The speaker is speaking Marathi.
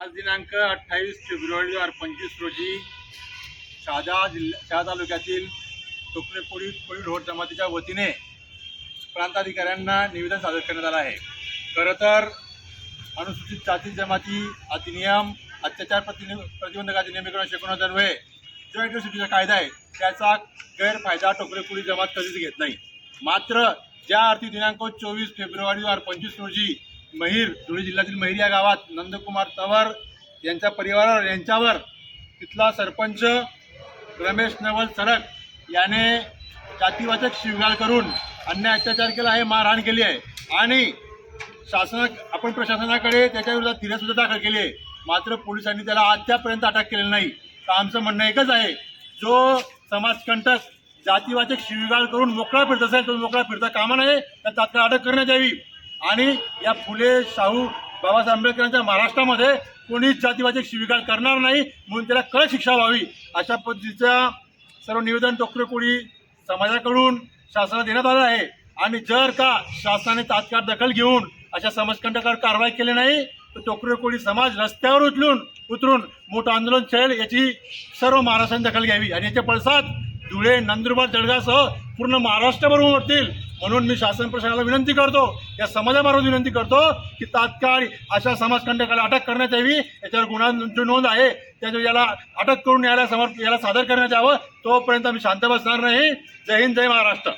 आज दिनांक अठ्ठावीस फेब्रुवारी दोन हजार पंचवीस रोजी शहादा जिल्हा शहा तालुक्यातील टोकरे कोळी कोळी ढोर जमातीच्या वतीने प्रांताधिकाऱ्यांना निवेदन सादर करण्यात आलं आहे. खरं तर अनुसूचित जाती जमाती अधिनियम अत्याचार प्रतिनि प्रतिबंधक अधिनियम एकोणीसशे एकोणनव्वदन्वये जो ॲट्रॉसिटीचा कायदा आहे त्याचा गैरफायदा टोकरे कोळी जमात कधीच घेत नाही. मात्र ज्या अर्थी दिनांक चोवीस फेब्रुवारी दोन हजार पंचवीस रोजी महिर धुळे जिल्ह्यातील महिर या गावात नंदकुमार तवर यांच्या परिवारावर यांच्यावर तिथला सरपंच रमेश नवल सडक याने जातीवाचक शिवगाळ करून अन्याय अत्याचार केला आहे मारहाण केली आहे. आणि शासना आपण प्रशासनाकडे त्याच्या तिरेसुद्धा दाखल केली आहे. मात्र पोलिसांनी त्याला अद्यापर्यंत अटक केलेलं नाही. तर आमचं म्हणणं एकच आहे जो समाजकंटक जातीवाचक शिवीगाळ करून मोकळा फिरत असेल तो मोकळा फिरता कामा नये तर तात्काळ अटक करण्यात यावी. आणि या फुले शाहू बाबासाहेब आंबेडकरांच्या महाराष्ट्रामध्ये कोणीच जातीवाचक स्वीकार करणार नाही म्हणून त्याला कळ शिक्षा व्हावी अशा पद्धतीचा सर्व निवेदन टोकरे कोळी समाजाकडून शासनाला देण्यात आलं आहे. आणि जर का शासनाने तात्काळ दखल घेऊन अशा समाजकंटकावर कारवाई केली नाही तर टोकरे कोळी समाज रस्त्यावर उचलून उतरून मोठं आंदोलन छेल याची सर्व महाराष्ट्राने दखल घ्यावी. आणि याच्या पडसाद धुळे नंदुरबार जळगावसह पूर्ण महाराष्ट्रभर उमटतील म्हणून मी शासन प्रशासनाला विनंती करतो या समाजामार्फत विनंती करतो की तात्काळ अशा समाजकंटकाला अटक करण्यात यावी. याच्यावर गुन्हा नोंद आहे. त्याच्या याला अटक करून याला समोर याला सादर करण्यात यावं. तोपर्यंत आम्ही शांत बसणार नाही. जय हिंद जय महाराष्ट्र.